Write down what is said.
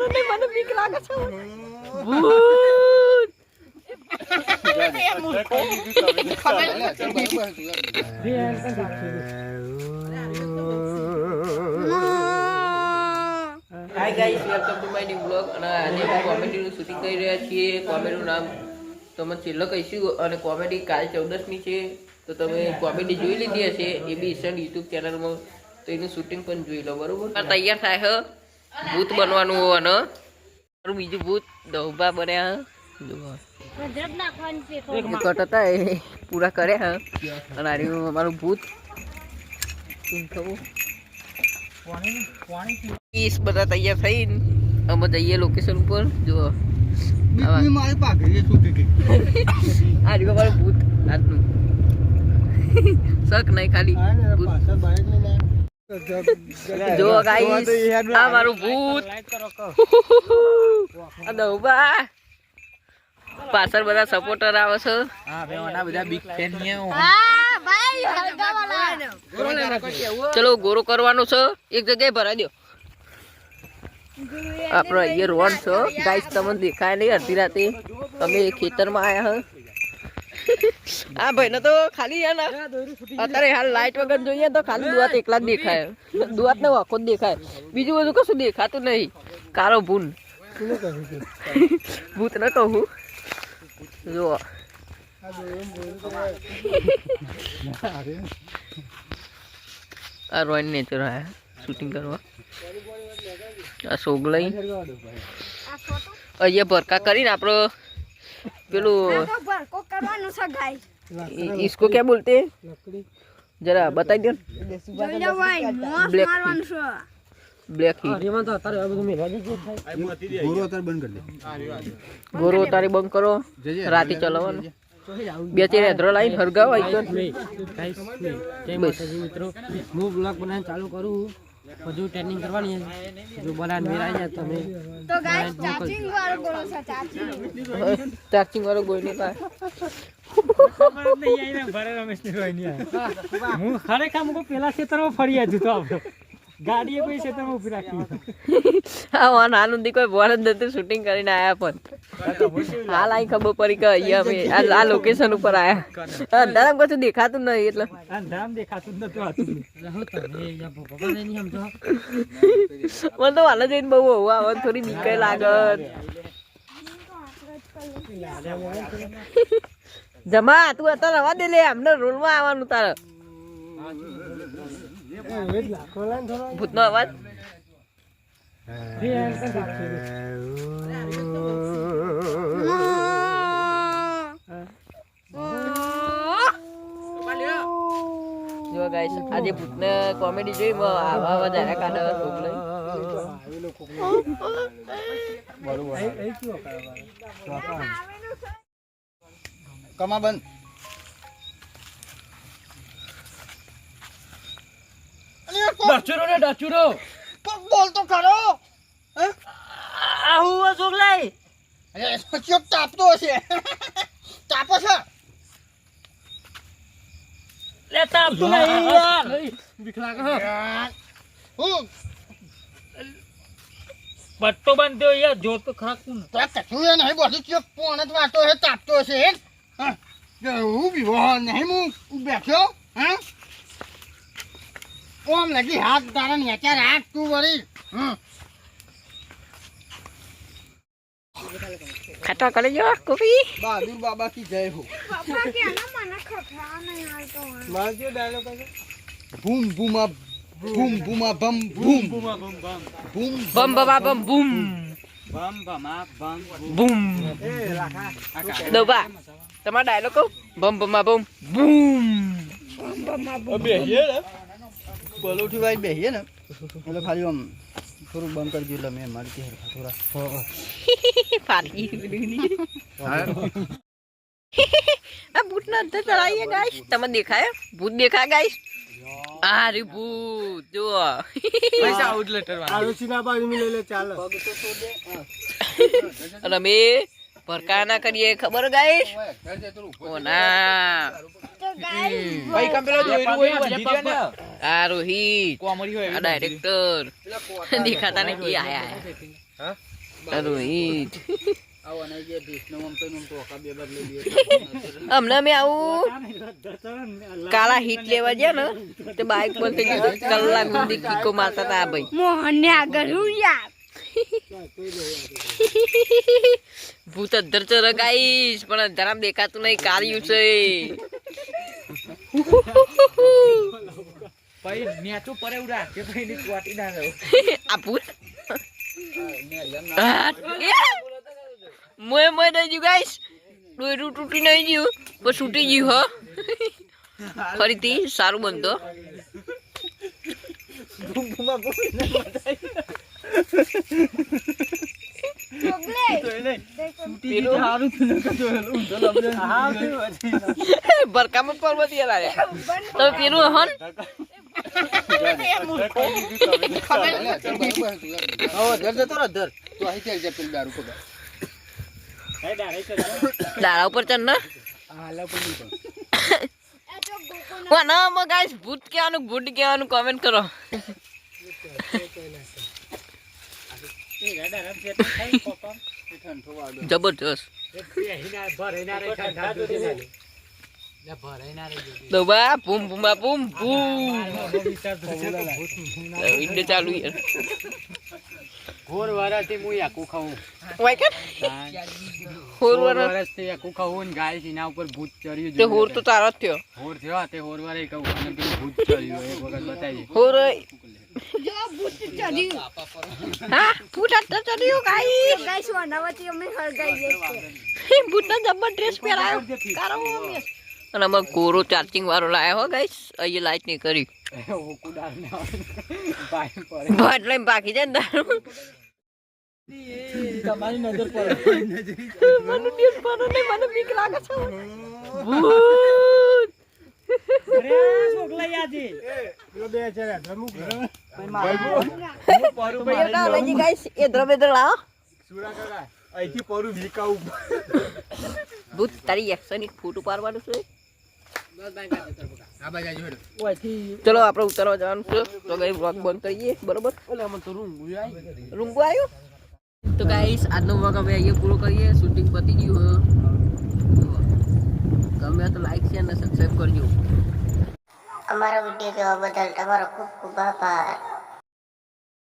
જોવાનું નહીં મને બીક લાગે છે ભૂત hi guys welcome to my new blog અને આજે કોમેડીનું શૂટિંગ કરી રહ્યા છીએ. કોમેડીનું નામ તમે છેલ્લો કહીશું અને કોમેડી કાલ ચૌદસમી છે. તો તમે કોમેડી જોઈ લીધી હશે એ બી ઈશન યુટ્યુબ ચેનલમાં તો એનું શૂટિંગ પણ જોઈ લો બરોબર? તૈયાર થાય હ. ભૂત બનવાનું હોય અને મારું બીજું ભૂત દહુબા બન્યા જુઓ. કટ હતા એ પૂરા કર્યા અને આ રહ્યું અમારું ભૂત. ઈસ બધા તૈયાર થઈને અમે જઈએ લોકેશન ઉપર. જુઓ. આવા. અમારું ભૂત. આજનું શક નહીં ખાલી. ભૂત. જો ગાઈસ આ મારું ભૂત. આ દઉબા પાછળ બધા સપોર્ટર આવે છે. ચલો ગોરો કરવાનો છે. એક જગ્યાએ ભરાઈ દો. આપણો અહીંયા રોડ છે. ગાઈસ તમને દેખાય નહીં અડધી રાતે. તમે ખેતરમાં આયા હો. આ ભાઈને તો ખાલી હે અત્યારે હાલ લાઈટ વગર જોઈએ તો ખાલી દુઆત એકલા જ દેખાય. દુઆત ને આખો જ દેખાય. બીજું બધું કશું દેખાતું નહીં. કારો ભૂન. ભૂત ન કહું. જો આ રોયન નેચર આયા શૂટિંગ કરવા. આ સોગલાઈ. અહીંયા ભરકા કરીને આપણો પેલું इ- इसको क्या बोलते हैं जरा बताई दो ब्लैक ब्लैक ही ગોરો તારે બંધ કરો રાતે ચલાવવાનું બે ચાર હેદરો લાઈન હરગાવ આઈ કર બસ મિત્રો હું બ્લોગ બનાવવાનું ચાલુ કરું હજુ ટ્રેનિંગ કરવાની છે જો બનાવીને મેળાઈ જાય તમે ચાર્જિંગ વાળો કોઈ નહીં પાય હું ખરેખર મુકો પેલા ખેતરમાં ફરી આવ્યું તો આપણે. ગાડીએ કોઈ ખેતરમાં ઊભી રાખી હા વાન આનંદી કોઈ બોલ જ નથી શૂટિંગ કરીને આયા પણ. હાલ આઈ ખબર પડી કે અહીંયા અમે આ લોકેશન ઉપર આયા. અંધારામ કશું દેખાતું નહીં એટલે. અંધારામ દેખાતું જ નતું તમે મને તો વાલા જઈને બહુ હોવું આવે થોડી બીક લાગત જમા તું અત્યારે રવા દે લે અમને રોલમાં આવવાનું તારે. ભૂતનો અવાજ? જો ગાઈસ આજે ભૂતને કોમેડી જોઈ આવા આવા જારા કાઢે લઈ. કમા બંધ ડચુરો ને ડચુરો. પણ બોલ તો ખરો. આહુ સોગલાઈ અરે ચેપ તાપતો હશે. તાપો છે? લે તાપતો નહીં યાર. બીક લાગે હો. હું? પટ્ટો બાંધ્યો યાર જો તો ખરા કુન. તો કશું એ નહીં બધું કે પોણે જ વાતો હે તાપતો હશે હે? હું. બીવો નહીં હું બેઠ્યો હા? ઓમ લગી હાથ તારા નેચા હાથ તું વળી. ખટા કરી જો કોફી બહાદુર બાબા કી જય હો બૂમ બૂમા બૂમ બૂમા બમ બૂમ બૂમ બમ બમા બમ બૂમ બૂમ દોબા. તમાર ડાયલોગ કહું? બમ બમા બમ બૂમ બમ ને પલોઠી વાળી બેહીએ ને એટલે ખાલી આમ થોડું બંધ કરી દીધું મેં મારી કે થોડા ફાટી આ ભૂત ના અંદર ચડાવીએ ગાઈસ તમે દેખાય? ભૂત દેખાય ગાઈસ આ રે ભૂત જો અને અમે ભરકા ના કરીએ ખબર ગાઈસ ઓ ના. આ રોહિત આ ડાયરેક્ટર દેખાતા નહીં આયા આયા આ રોહિત કોમરી હોય આ ડાયરેક્ટર દેખાતા ને આમ આયા બે બાર રોહિત લઈએ. અમને અમે આવું કાળા હિટ લેવા ગયા ને તે બાઇક પર કલાક સુધી કિકો મારતા હતા ભાઈ ભાઈ. મોહનને આગળ હું યાર. ભૂત અધર તો રગાઈશ પણ અંધારામ દેખાતું નહીં કાર્યું છે. પછી નેચું એવું રાખ કે પછી એની ચોટી ના રહું આ ભૂત? મોય મોય ડોયરું તૂટી નહીં ગયું પણ છૂટી ગયું હો. ફરીથી સારું બનતો. બરકામાં પર્વત યાર તમે પેલું હન દારૂ ઉપર ચડ ને ભૂત કહેવાનું ભૂત કહેવાનું કોમેન્ટ કરો ઠંડો વાળો જબરજસ્ત. દબા ચાલુ યાર ઘોર હું યાકુ ખાઉં હોર ઘોર યાકુ ખાઉં ને ગાય છે એના ઉપર ભૂત ચડ્યું તે હોર તો તારો જ થયો. હોર થયો તે હોર વારે કહું. અને પેલું ભૂત ચડ્યું એક વખત બતાવી હોર જો ભૂત ચડ્યું હા ભૂત આટલો ચડ્યો ગાઈસ ગાઈસ વનાવતી અમે હળગાઈ જશે ભૂતનો જબર ડ્રેસ પહેરાયો કારો અને આમાં કોરો ચાર્જિંગ વાળો લાયા હો ગાઈસ અહીં લાઈટ નહીં કરી. ભાટ લઈને બાકી જાય ને તમારી નજર ને મને બીક લાગે છે ભૂત બેટા લઈ જી ગાઈસ એ દ્રવ્ય દ્ર લાવો અહીંથી પરું ભીકાવું ભૂત તારી ફોટો છે આ બાજુ હેડો ચલો આપણે ઉતારવા જવાનું છે. તો ગઈ વ્લોગ બંધ કરીએ બરોબર? રૂંગો આવ્યો? તો ગાઈસ આજનો વ્લોગ અમે અહીંયા પૂરો કરીએ. શૂટિંગ પતી ગયું ગમે તો લાઈક શેર અને સબસ્ક્રાઈબ કરજો. અમારો વીડિયો જોવા બદલ તમારો ખૂબ ખૂબ આભાર.